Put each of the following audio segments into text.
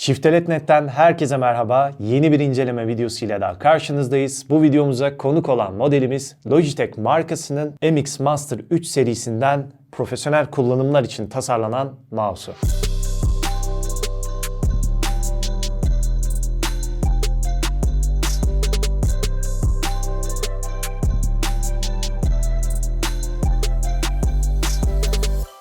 Shiftelet.net'ten herkese merhaba. Yeni bir inceleme videosuyla daha karşınızdayız. Bu videomuza konuk olan modelimiz Logitech markasının MX Master 3 serisinden profesyonel kullanımlar için tasarlanan mouse'u.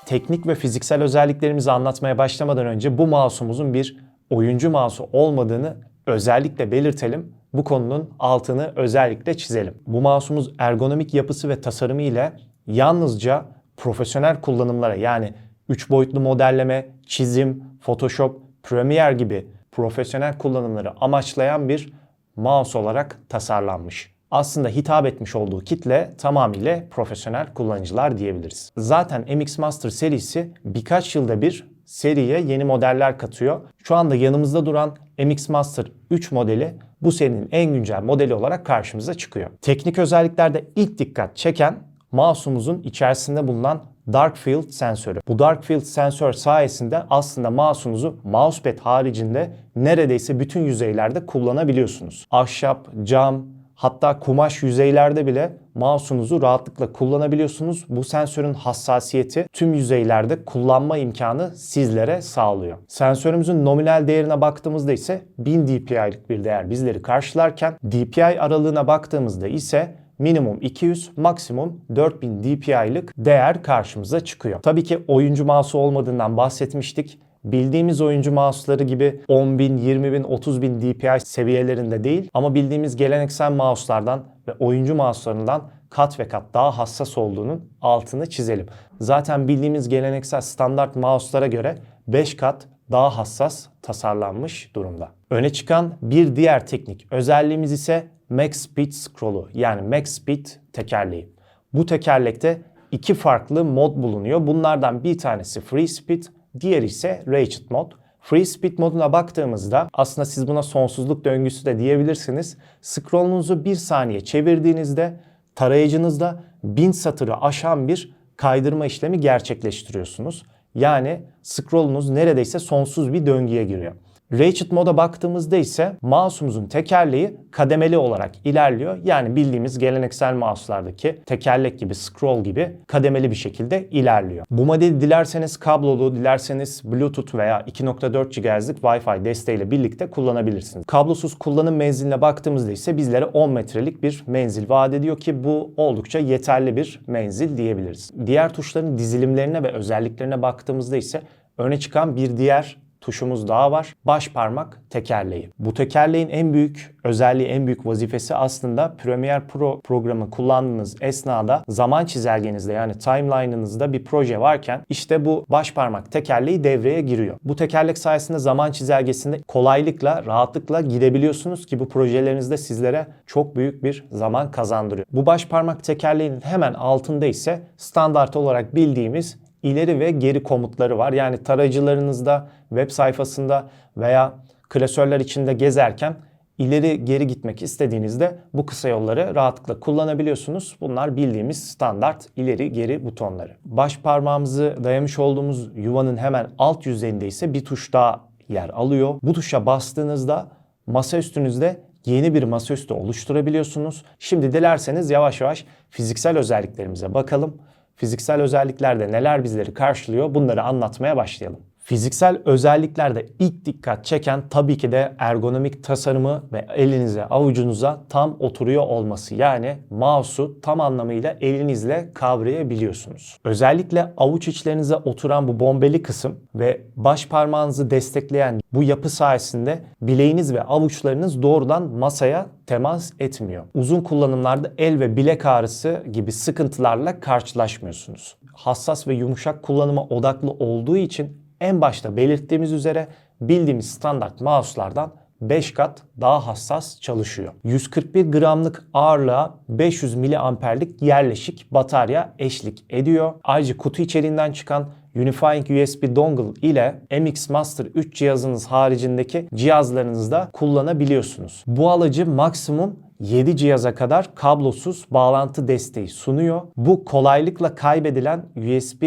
teknik ve fiziksel özelliklerimizi anlatmaya başlamadan önce bu mouse'umuzun bir oyuncu mouse olmadığını özellikle belirtelim. Bu konunun altını özellikle çizelim. Bu mouse'umuz ergonomik yapısı ve tasarımı ile yalnızca profesyonel kullanımlara yani 3 boyutlu modelleme, çizim, Photoshop, Premiere gibi profesyonel kullanımları amaçlayan bir mouse olarak tasarlanmış aslında hitap etmiş olduğu kitle tamamıyla profesyonel kullanıcılar diyebiliriz. Zaten MX Master serisi birkaç yılda bir seriye yeni modeller katıyor. Şu anda yanımızda duran MX Master 3 modeli bu serinin en güncel modeli olarak karşımıza çıkıyor. Teknik özelliklerde ilk dikkat çeken mouse'umuzun içerisinde bulunan Dark Field sensörü. Bu Dark Field sensör sayesinde aslında mouse'unuzu mousepad haricinde neredeyse bütün yüzeylerde kullanabiliyorsunuz. Ahşap, cam, Hatta kumaş yüzeylerde bile mouse'unuzu rahatlıkla kullanabiliyorsunuz. Bu sensörün hassasiyeti tüm yüzeylerde kullanma imkanı sizlere sağlıyor. Sensörümüzün nominal değerine baktığımızda ise 1000 dpi'lik bir değer bizleri karşılarken DPI aralığına baktığımızda ise minimum 200, maksimum 4000 dpi'lik değer karşımıza çıkıyor. Tabii ki oyuncu mouse olmadığından bahsetmiştik bildiğimiz oyuncu mouse'ları gibi 10.000, 20.000, 30.000 DPI seviyelerinde değil ama bildiğimiz geleneksel mouse'lardan ve oyuncu mouse'larından kat ve kat daha hassas olduğunun altını çizelim. Zaten bildiğimiz geleneksel standart mouse'lara göre 5 kat daha hassas tasarlanmış durumda. Öne çıkan bir diğer teknik özelliğimiz ise Max Speed Scroll'u yani Max Speed tekerleği. Bu tekerlekte iki farklı mod bulunuyor. Bunlardan bir tanesi Free Speed, Diğeri ise Ratchet Mod. Free Speed moduna baktığımızda aslında siz buna sonsuzluk döngüsü de diyebilirsiniz. Scroll'unuzu bir saniye çevirdiğinizde tarayıcınızda bin satırı aşan bir kaydırma işlemi gerçekleştiriyorsunuz. Yani scroll'unuz neredeyse sonsuz bir döngüye giriyor. Ratchet moda baktığımızda ise mouse'umuzun tekerleği kademeli olarak ilerliyor. Yani bildiğimiz geleneksel mouse'lardaki tekerlek gibi, scroll gibi kademeli bir şekilde ilerliyor. Bu modeli dilerseniz kablolu, dilerseniz Bluetooth veya 2.4 GHz'lik Wi-Fi desteğiyle birlikte kullanabilirsiniz. Kablosuz kullanım menziline baktığımızda ise bizlere 10 metrelik bir menzil vaat ediyor ki bu oldukça yeterli bir menzil diyebiliriz. Diğer tuşların dizilimlerine ve özelliklerine baktığımızda ise öne çıkan bir diğer tuşumuz daha var. Baş parmak tekerleği. Bu tekerleğin en büyük özelliği, en büyük vazifesi aslında Premiere Pro programı kullandığınız esnada zaman çizelgenizde yani timeline'ınızda bir proje varken işte bu baş parmak tekerleği devreye giriyor. Bu tekerlek sayesinde zaman çizelgesinde kolaylıkla, rahatlıkla gidebiliyorsunuz ki bu projelerinizde sizlere çok büyük bir zaman kazandırıyor. Bu baş parmak tekerleğinin hemen altında ise standart olarak bildiğimiz ileri ve geri komutları var. Yani tarayıcılarınızda, web sayfasında veya klasörler içinde gezerken ileri geri gitmek istediğinizde bu kısa yolları rahatlıkla kullanabiliyorsunuz. Bunlar bildiğimiz standart ileri geri butonları. Baş parmağımızı dayamış olduğumuz yuvanın hemen alt yüzeyinde ise bir tuş daha yer alıyor. Bu tuşa bastığınızda masa üstünüzde yeni bir masaüstü oluşturabiliyorsunuz. Şimdi dilerseniz yavaş yavaş fiziksel özelliklerimize bakalım fiziksel özelliklerde neler bizleri karşılıyor bunları anlatmaya başlayalım. Fiziksel özelliklerde ilk dikkat çeken tabii ki de ergonomik tasarımı ve elinize avucunuza tam oturuyor olması. Yani mouse'u tam anlamıyla elinizle kavrayabiliyorsunuz. Özellikle avuç içlerinize oturan bu bombeli kısım ve baş parmağınızı destekleyen bu yapı sayesinde bileğiniz ve avuçlarınız doğrudan masaya temas etmiyor. Uzun kullanımlarda el ve bilek ağrısı gibi sıkıntılarla karşılaşmıyorsunuz. Hassas ve yumuşak kullanıma odaklı olduğu için en başta belirttiğimiz üzere bildiğimiz standart mouse'lardan 5 kat daha hassas çalışıyor. 141 gramlık ağırlığa 500 miliamperlik yerleşik batarya eşlik ediyor. Ayrıca kutu içeriğinden çıkan Unifying USB dongle ile MX Master 3 cihazınız haricindeki cihazlarınızda kullanabiliyorsunuz. Bu alıcı maksimum 7 cihaza kadar kablosuz bağlantı desteği sunuyor. Bu kolaylıkla kaybedilen USB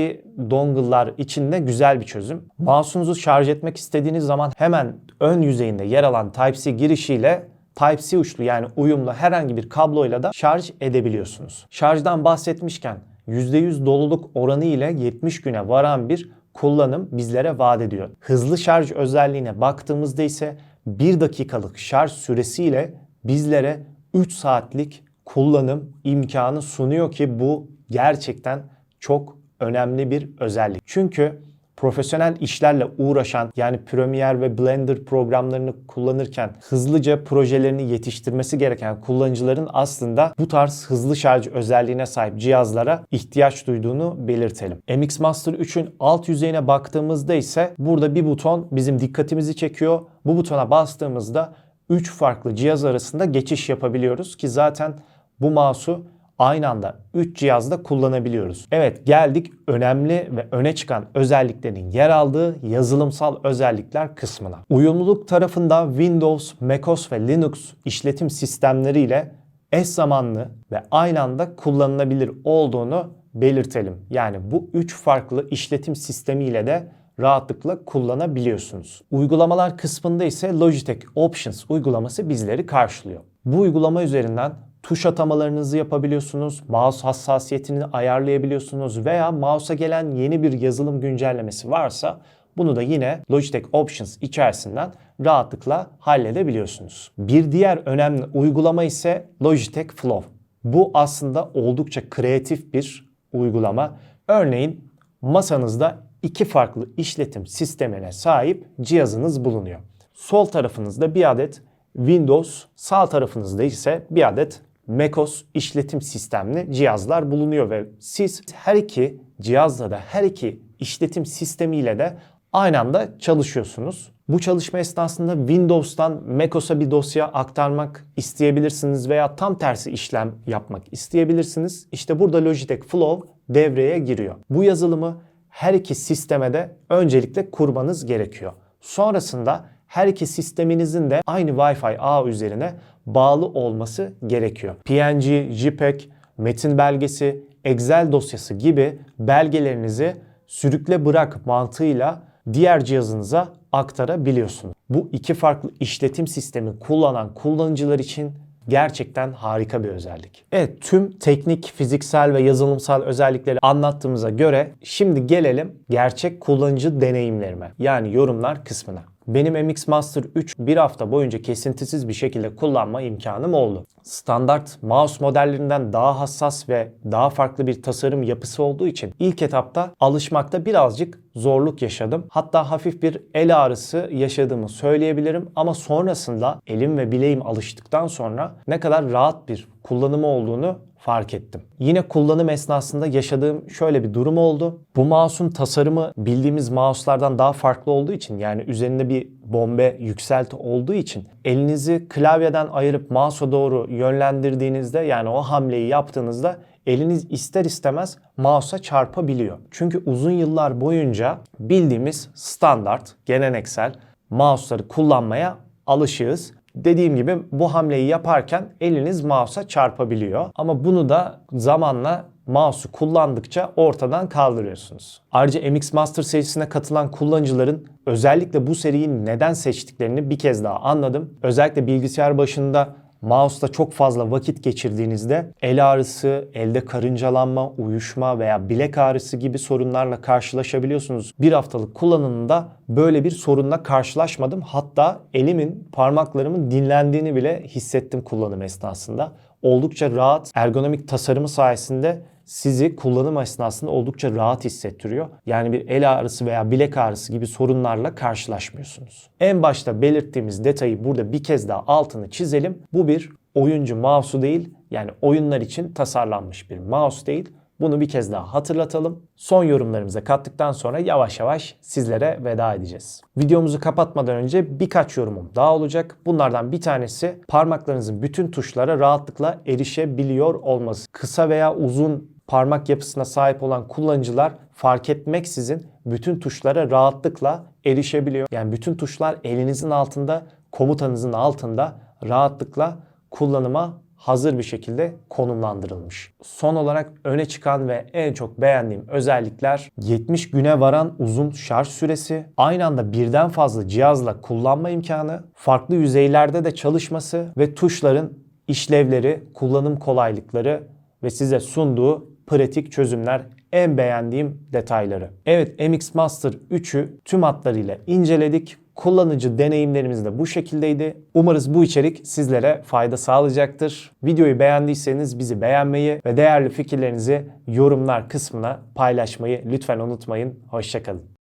dongle'lar için de güzel bir çözüm. Mouse'unuzu şarj etmek istediğiniz zaman hemen ön yüzeyinde yer alan Type-C girişiyle Type-C uçlu yani uyumlu herhangi bir kabloyla da şarj edebiliyorsunuz. Şarjdan bahsetmişken %100 doluluk oranı ile 70 güne varan bir kullanım bizlere vaat ediyor. Hızlı şarj özelliğine baktığımızda ise 1 dakikalık şarj süresiyle bizlere 3 saatlik kullanım imkanı sunuyor ki bu gerçekten çok önemli bir özellik. Çünkü profesyonel işlerle uğraşan yani Premiere ve Blender programlarını kullanırken hızlıca projelerini yetiştirmesi gereken kullanıcıların aslında bu tarz hızlı şarj özelliğine sahip cihazlara ihtiyaç duyduğunu belirtelim. MX Master 3'ün alt yüzeyine baktığımızda ise burada bir buton bizim dikkatimizi çekiyor. Bu butona bastığımızda 3 farklı cihaz arasında geçiş yapabiliyoruz ki zaten bu mouse'u aynı anda 3 cihazda kullanabiliyoruz. Evet geldik önemli ve öne çıkan özelliklerin yer aldığı yazılımsal özellikler kısmına. Uyumluluk tarafında Windows, macOS ve Linux işletim sistemleriyle eş zamanlı ve aynı anda kullanılabilir olduğunu belirtelim. Yani bu üç farklı işletim sistemiyle de rahatlıkla kullanabiliyorsunuz. Uygulamalar kısmında ise Logitech Options uygulaması bizleri karşılıyor. Bu uygulama üzerinden tuş atamalarınızı yapabiliyorsunuz, mouse hassasiyetini ayarlayabiliyorsunuz veya mouse'a gelen yeni bir yazılım güncellemesi varsa bunu da yine Logitech Options içerisinden rahatlıkla halledebiliyorsunuz. Bir diğer önemli uygulama ise Logitech Flow. Bu aslında oldukça kreatif bir uygulama. Örneğin masanızda iki farklı işletim sistemine sahip cihazınız bulunuyor. Sol tarafınızda bir adet Windows, sağ tarafınızda ise bir adet macOS işletim sistemli cihazlar bulunuyor ve siz her iki cihazla da her iki işletim sistemiyle de aynı anda çalışıyorsunuz. Bu çalışma esnasında Windows'tan macOS'a bir dosya aktarmak isteyebilirsiniz veya tam tersi işlem yapmak isteyebilirsiniz. İşte burada Logitech Flow devreye giriyor. Bu yazılımı her iki sisteme de öncelikle kurmanız gerekiyor. Sonrasında her iki sisteminizin de aynı Wi-Fi ağ üzerine bağlı olması gerekiyor. PNG, JPEG, metin belgesi, Excel dosyası gibi belgelerinizi sürükle bırak mantığıyla diğer cihazınıza aktarabiliyorsunuz. Bu iki farklı işletim sistemi kullanan kullanıcılar için gerçekten harika bir özellik. Evet tüm teknik, fiziksel ve yazılımsal özellikleri anlattığımıza göre şimdi gelelim gerçek kullanıcı deneyimlerime yani yorumlar kısmına. Benim MX Master 3 bir hafta boyunca kesintisiz bir şekilde kullanma imkanım oldu. Standart mouse modellerinden daha hassas ve daha farklı bir tasarım yapısı olduğu için ilk etapta alışmakta birazcık zorluk yaşadım. Hatta hafif bir el ağrısı yaşadığımı söyleyebilirim ama sonrasında elim ve bileğim alıştıktan sonra ne kadar rahat bir kullanımı olduğunu fark ettim. Yine kullanım esnasında yaşadığım şöyle bir durum oldu. Bu mouse'un tasarımı bildiğimiz mouse'lardan daha farklı olduğu için yani üzerinde bir bombe yükselti olduğu için elinizi klavyeden ayırıp mouse'a doğru yönlendirdiğinizde yani o hamleyi yaptığınızda eliniz ister istemez mouse'a çarpabiliyor. Çünkü uzun yıllar boyunca bildiğimiz standart, geleneksel mouse'ları kullanmaya alışığız dediğim gibi bu hamleyi yaparken eliniz mouse'a çarpabiliyor. Ama bunu da zamanla mouse'u kullandıkça ortadan kaldırıyorsunuz. Ayrıca MX Master serisine katılan kullanıcıların özellikle bu seriyi neden seçtiklerini bir kez daha anladım. Özellikle bilgisayar başında Mouse'da çok fazla vakit geçirdiğinizde el ağrısı, elde karıncalanma, uyuşma veya bilek ağrısı gibi sorunlarla karşılaşabiliyorsunuz. Bir haftalık kullanımında böyle bir sorunla karşılaşmadım. Hatta elimin, parmaklarımın dinlendiğini bile hissettim kullanım esnasında. Oldukça rahat, ergonomik tasarımı sayesinde sizi kullanım esnasında oldukça rahat hissettiriyor. Yani bir el ağrısı veya bilek ağrısı gibi sorunlarla karşılaşmıyorsunuz. En başta belirttiğimiz detayı burada bir kez daha altını çizelim. Bu bir oyuncu mouse'u değil yani oyunlar için tasarlanmış bir mouse değil. Bunu bir kez daha hatırlatalım. Son yorumlarımıza kattıktan sonra yavaş yavaş sizlere veda edeceğiz. Videomuzu kapatmadan önce birkaç yorumum daha olacak. Bunlardan bir tanesi parmaklarınızın bütün tuşlara rahatlıkla erişebiliyor olması. Kısa veya uzun parmak yapısına sahip olan kullanıcılar fark etmeksizin bütün tuşlara rahatlıkla erişebiliyor. Yani bütün tuşlar elinizin altında, komutanızın altında rahatlıkla kullanıma hazır bir şekilde konumlandırılmış. Son olarak öne çıkan ve en çok beğendiğim özellikler 70 güne varan uzun şarj süresi, aynı anda birden fazla cihazla kullanma imkanı, farklı yüzeylerde de çalışması ve tuşların işlevleri, kullanım kolaylıkları ve size sunduğu pratik çözümler en beğendiğim detayları. Evet MX Master 3'ü tüm hatlarıyla inceledik. Kullanıcı deneyimlerimiz de bu şekildeydi. Umarız bu içerik sizlere fayda sağlayacaktır. Videoyu beğendiyseniz bizi beğenmeyi ve değerli fikirlerinizi yorumlar kısmına paylaşmayı lütfen unutmayın. Hoşçakalın.